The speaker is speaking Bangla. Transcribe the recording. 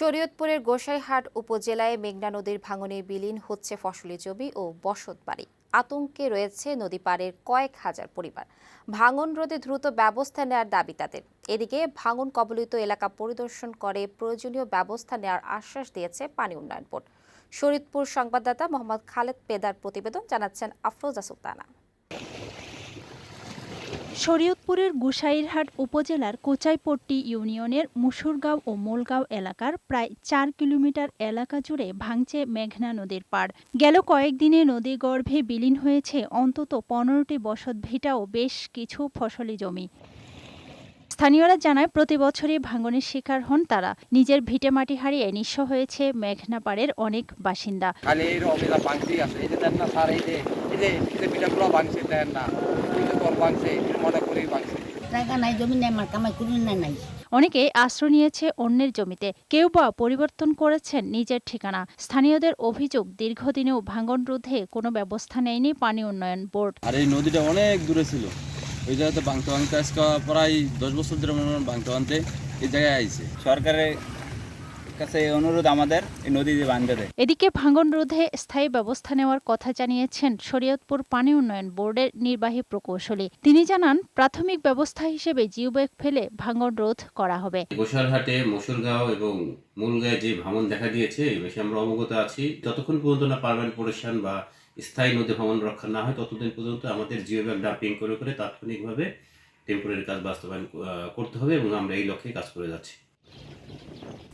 শরীয়তপুরের গোসাইহাট উপজেলায় মেঘনা নদীর ভাঙনে বিলীন হচ্ছে ফসলি জমি ও বসত বাড়ি। আতঙ্কে রয়েছে নদী পাড়ের কয়েক হাজার পরিবার। ভাঙন রোধে দ্রুত ব্যবস্থা নেওয়ার দাবি তাদের। এদিকে ভাঙন কবলিত এলাকা পরিদর্শন করে প্রয়োজনীয় ব্যবস্থা নেওয়ার আশ্বাস দিয়েছে পানি উন্নয়ন বোর্ড। শরীদপুর সংবাদদাতা মোহাম্মদ খালেদ পেদার প্রতিবেদন জানাচ্ছেন আফরোজা সুলতানা। শরীয়তপুরের গুসাইরহাট উপজেলার কোচাইপট্টি ইউনিয়নের মুসুরগাঁও ও মোলগাঁও এলাকার প্রায় চার কিলোমিটার এলাকা জুড়ে ভাঙছে মেঘনা নদীর পাড়। গেল কয়েকদিনে নদী গর্ভে বিলীন হয়েছে অন্তত পনেরোটি বসতভিটা ও বেশ কিছু ফসলি জমি। স্থানীয়রা জানায়, প্রতি বছরই ভাঙনের শিকার হন তারা। নিজের ভিটেমাটি হারিয়ে নিঃস্ব হয়েছে মেঘনা পাড়ের অনেক বাসিন্দা। যে যে পিঠাগুলো ভাঙছে দেন না। এই কল ভাঙছে মনে করেই ভাঙছে। জায়গা নাই জমি নাই আমার কামাই করি না নাই। অনেকে আশ্রয় নিয়েছে অন্যের জমিতে। কেউ বা পরিবর্তন করেছেন নিজের ঠিকানা। স্থানীয়দের অভিযোগ দীর্ঘদিনেও ভাঙন রোধে কোনো ব্যবস্থা নেয়নি পানি উন্নয়ন বোর্ড। আর এই নদীটা অনেক দূরে ছিল। ওই জায়গাতে ভাঙতে ভাঙতে আজকে প্রায় দশ বছর ধরে ভাঙতে ভাঙতে এই জায়গায় আইছে। সরকারের কাছে অনুরোধ আমাদের এই নদী দিয়ে বাঁধতে দেয়। এদিকে ভাঙন রোধে স্থায়ী ব্যবস্থা নেওয়ার কথা জানিয়েছেন শরীয়তপুর পানি উন্নয়ন বোর্ডের নির্বাহী প্রকৌশলী। তিনি জানান প্রাথমিক ব্যবস্থা হিসেবে জিওব্যাগ ফেলে ভাঙন রোধ করা হবে। গোসারহাটে মসুরগাঁও এবং মূলগাঁয়ে যে ভাঙন দেখা দিয়েছে এই বিষয়ে আমরা অবগত আছি। যতক্ষণ পর্যন্ত না পারমানেন্ট পরিশান বা স্থায়ী নদী ভাঙন রক্ষা না হয় ততদিন পর্যন্ত আমাদের জিও ব্যাগ ডাম্পিং করে করে তাৎক্ষণিকভাবে টেম্পোরারি কাজ বাস্তবায়ন করতে হবে এবং আমরা এই লক্ষ্যে কাজ করে যাচ্ছি।